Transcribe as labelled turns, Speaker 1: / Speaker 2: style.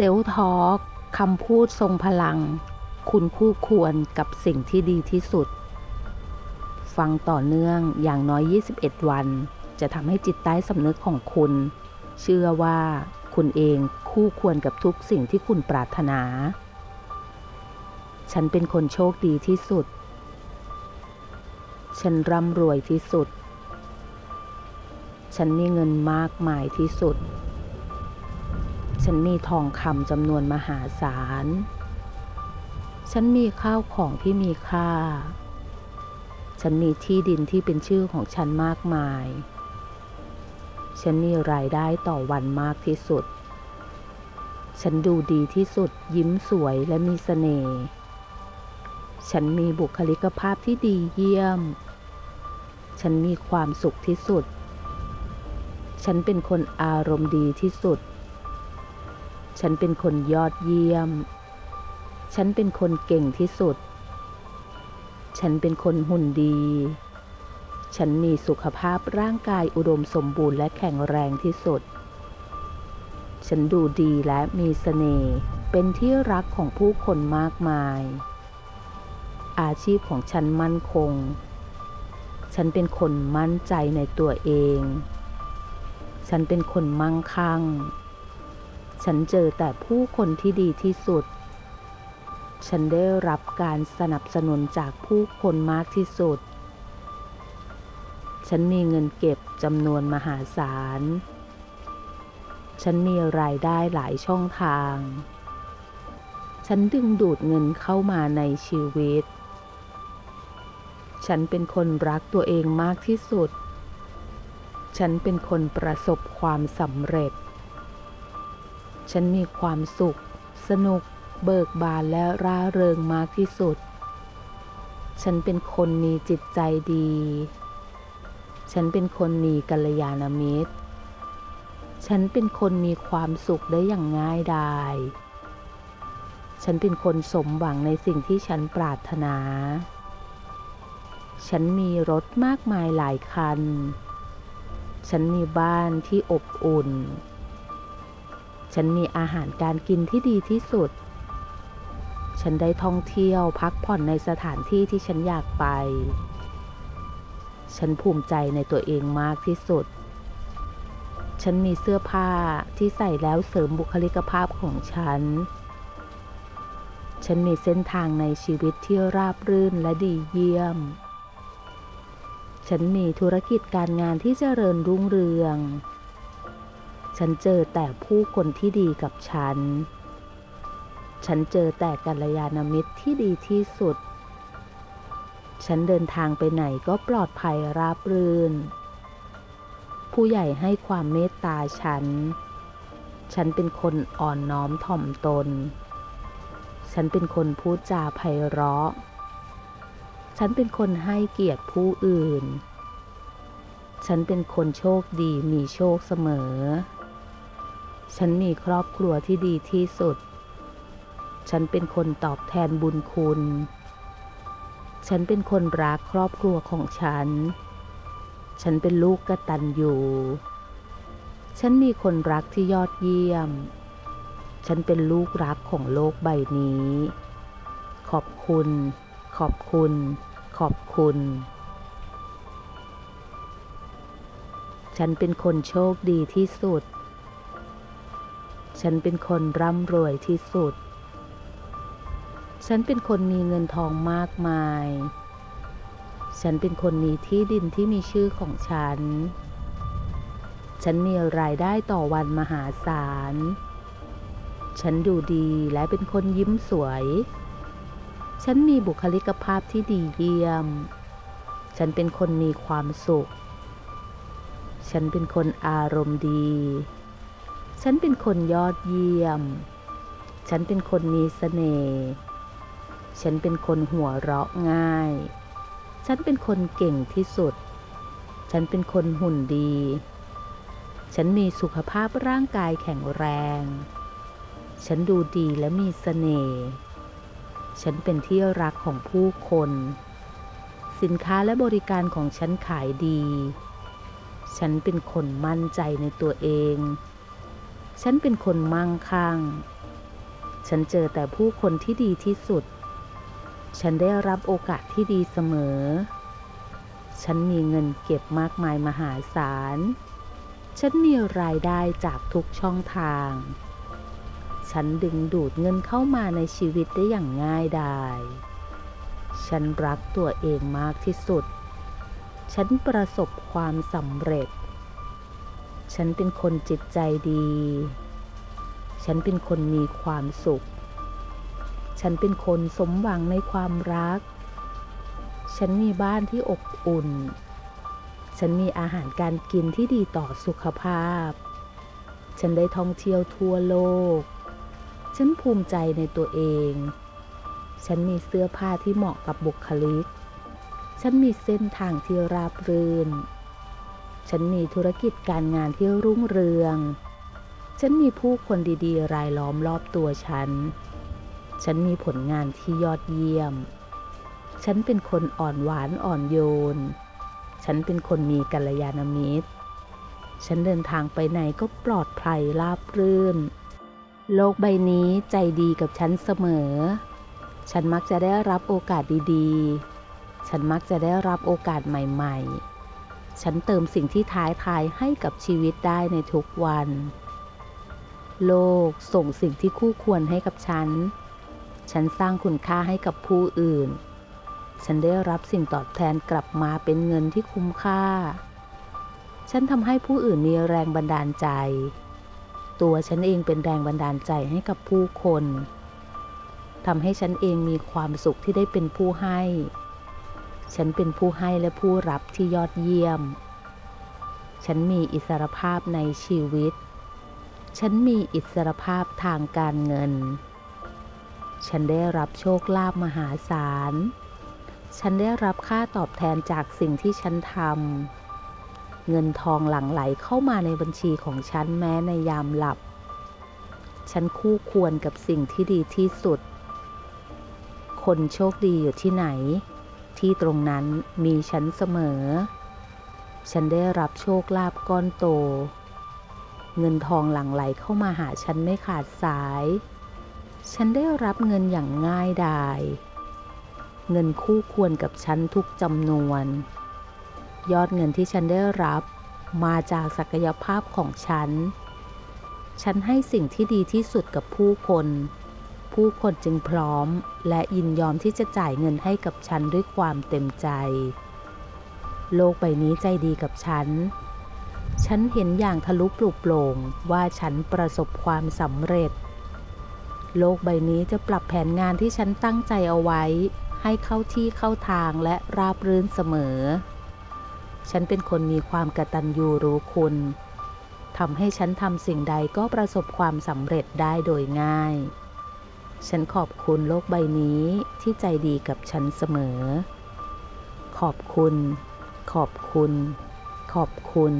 Speaker 1: เซลทอล์กคำพูดทรงพลัง คุณคู่ควรกับสิ่งที่ดีที่สุด ฟังต่อเนื่องอย่างน้อย 21 วัน จะทำให้จิตใต้สำนึกของคุณ เชื่อว่าคุณเองคู่ควรกับทุกสิ่งที่คุณปรารถนา ฉันเป็นคนโชคดีที่สุด ฉันร่ำรวยที่สุด ฉันมีเงินมากมายที่สุด ฉันมีทองคำจำนวนมหาศาล ฉันมีข้าวของที่มีค่า ฉันมีที่ดินที่เป็นชื่อของฉันมากมาย ฉันมีรายได้ต่อวันมากที่สุด ฉันดูดีที่สุด ยิ้มสวยและมีเสน่ห์ ฉันมีบุคลิกภาพที่ดีเยี่ยม ฉันมีความสุขที่สุด ฉันเป็นคนอารมณ์ดีที่สุด ฉันเป็นคนยอดเยี่ยม ฉันเป็นคนเก่งที่สุด ฉันเป็นคนหุ่นดี ฉันมีสุขภาพร่างกายอุดมสมบูรณ์และแข็งแรงที่สุด ฉันดูดีและมีเสน่ห์เป็นที่รักของผู้คนมากมาย อาชีพของฉันมั่นคง ฉันเป็นคนมั่นใจในตัวเอง ฉันเป็นคนมั่งคั่ง ฉันเจอแต่ผู้คนที่ดีที่สุด ฉันได้รับการสนับสนุนจากผู้คนมากที่สุด ฉันมีเงินเก็บจำนวนมหาศาล ฉันมีรายได้หลายช่องทาง ฉันดึงดูดเงินเข้ามาในชีวิต ฉันเป็นคนรักตัวเองมากที่สุด ฉันเป็นคนประสบความสำเร็จ ฉันมีความสุข สนุก เบิกบานและร่าเริงมากที่สุด ฉันเป็นคนมีจิตใจดี ฉันเป็นคนมีกัลยาณมิตร ฉันเป็นคนมีความสุขได้อย่างง่ายดาย ฉันเป็นคนสมหวังในสิ่งที่ฉันปรารถนา ฉันมีรถมากมายหลายคัน ฉันมีบ้านที่อบอุ่น ฉันมีอาหารการกินที่ดีที่สุด ฉันได้ท่องเที่ยวพักผ่อนในสถานที่ที่ฉันอยากไป ฉันภูมิใจในตัวเองมากที่สุด ฉันมีเสื้อผ้าที่ใส่แล้วเสริมบุคลิกภาพของฉัน ฉันมีเส้นทางในชีวิตที่ราบรื่นและดีเยี่ยม ฉันมีธุรกิจการงานที่เจริญรุ่งเรือง ฉันเจอแต่ผู้คนที่ดีกับฉัน ฉันเจอแต่กัลยาณมิตรที่ดีที่สุด ฉันเดินทางไปไหนก็ปลอดภัยราบรื่น ผู้ใหญ่ให้ความเมตตาฉัน ฉันเป็นคนอ่อนน้อมถ่อมตน ฉันเป็นคนพูดจาไพเราะ ฉันเป็นคนให้เกียรติผู้อื่นฉันเป็นคนโชคดีมีโชคเสมอ ฉันมีครอบครัวที่ดีที่สุด ฉันเป็นคนตอบแทนบุญคุณ ฉันเป็นคนรักครอบครัวของฉัน ฉันเป็นลูกกระตัญญูฉันมีคนรักที่ยอดเยี่ยม ฉันเป็นลูกรักของโลกใบนี้ ขอบคุณ ขอบคุณ ขอบคุณ ฉันเป็นคนโชคดีที่สุด ฉันเป็นคนร่ำรวยที่สุด ฉันเป็นคนมีเงินทองมากมาย ฉันเป็นคนมีที่ดินที่มีชื่อของฉัน ฉันมีรายได้ต่อวันมหาศาล ฉันดูดีและเป็นคนยิ้มสวย ฉันมีบุคลิกภาพที่ดีเยี่ยม ฉันเป็นคนมีความสุข ฉันเป็นคนอารมณ์ดี ฉันเป็นคนยอดเยี่ยม ฉันเป็นคนมีเสน่ห์ ฉันเป็นคนหัวเราะง่าย ฉันเป็นคนเก่งที่สุด ฉันเป็นคนหุ่นดี ฉันมีสุขภาพร่างกายแข็งแรง ฉันดูดีและมีเสน่ห์ ฉันเป็นที่รักของผู้คน สินค้าและบริการของฉันขายดี ฉันเป็นคนมั่นใจในตัวเอง ฉันเป็นคนมั่งคั่ง ฉันเจอแต่ผู้คนที่ดีที่สุด ฉันได้รับโอกาสที่ดีเสมอ ฉันมีเงินเก็บมากมายมหาศาล ฉันมีรายได้จากทุกช่องทาง ฉันดึงดูดเงินเข้ามาในชีวิตได้อย่างง่ายดาย ฉันรักตัวเองมากที่สุด ฉันประสบความสำเร็จ ฉันเป็นคนจิตใจดี ฉันเป็นคนมีความสุข ฉันเป็นคนสมหวังในความรัก ฉันมีบ้านที่อบอุ่น ฉันมีอาหารการกินที่ดีต่อสุขภาพ ฉันได้ท่องเที่ยวทั่วโลก ฉันภูมิใจในตัวเอง ฉันมีเสื้อผ้าที่เหมาะกับบุคลิก ฉันมีเส้นทางที่ราบรื่น ฉันมีธุรกิจการงานที่รุ่งเรือง ฉันมีผู้คนดีๆ รายล้อมรอบตัวฉัน ฉันมีผลงานที่ยอดเยี่ยม ฉันเป็นคนอ่อนหวานอ่อนโยน ฉันเป็นคนมีกัลยาณมิตร ฉันเดินทางไปไหนก็ปลอดภัยราบรื่น โลกใบนี้ใจดีกับฉันเสมอ ฉันมักจะได้รับโอกาสดีๆ ฉันมักจะได้รับโอกาสใหม่ ๆ ฉันเติมสิ่งที่ท้ายทายให้กับชีวิตได้ในทุกวัน โลกส่งสิ่งที่คู่ควรให้กับฉัน ฉันสร้างคุณค่าให้กับผู้อื่น ฉันได้รับสิ่งตอบแทนกลับมาเป็นเงินที่คุ้มค่า ฉันทำให้ผู้อื่นมีแรงบันดาลใจ ตัวฉันเองเป็นแรงบันดาลใจให้กับผู้คนทำให้ฉันเองมีความสุขที่ได้เป็นผู้ให้ ฉันเป็นผู้ให้และผู้รับที่ยอดเยี่ยม ฉันมีอิสรภาพในชีวิต ฉันมีอิสรภาพทางการเงิน ฉันได้รับโชคลาภมหาศาล ฉันได้รับค่าตอบแทนจากสิ่งที่ฉันทำ เงินทองหลั่งไหลเข้ามาในบัญชีของฉันแม้ในยามหลับ ฉันคู่ควรกับสิ่งที่ดีที่สุด คนโชคดีอยู่ที่ไหน ที่ตรงนั้นมีฉันเสมอ ฉันได้รับโชคลาภก้อนโต เงินทองหลั่งไหลเข้ามาหาฉันไม่ขาดสาย ฉันได้รับเงินอย่างง่ายดาย เงินคู่ควรกับฉันทุกจำนวน ยอดเงินที่ฉันได้รับมาจากศักยภาพของฉัน ฉันให้สิ่งที่ดีที่สุดกับผู้คน ผู้คนจึงพร้อม และยินยอมที่จะจ่ายเงินให้กับฉันด้วยความเต็มใจ โลกใบนี้ใจดีกับฉัน ฉันเห็นอย่างทะลุปลุกโปร่งว่าฉันประสบความสำเร็จ โลกใบนี้จะปรับแผนงานที่ฉันตั้งใจเอาไว้ ให้เข้าที่เข้าทางและราบรื่นเสมอ ฉันเป็นคนมีความกระตัญญูรู้คุณทำให้ฉันทำสิ่งใดก็ประสบความสำเร็จได้โดยง่าย ฉันขอบคุณโลกใบนี้ที่ใจดีกับฉันเสมอ ขอบคุณ ขอบคุณ ขอบคุณ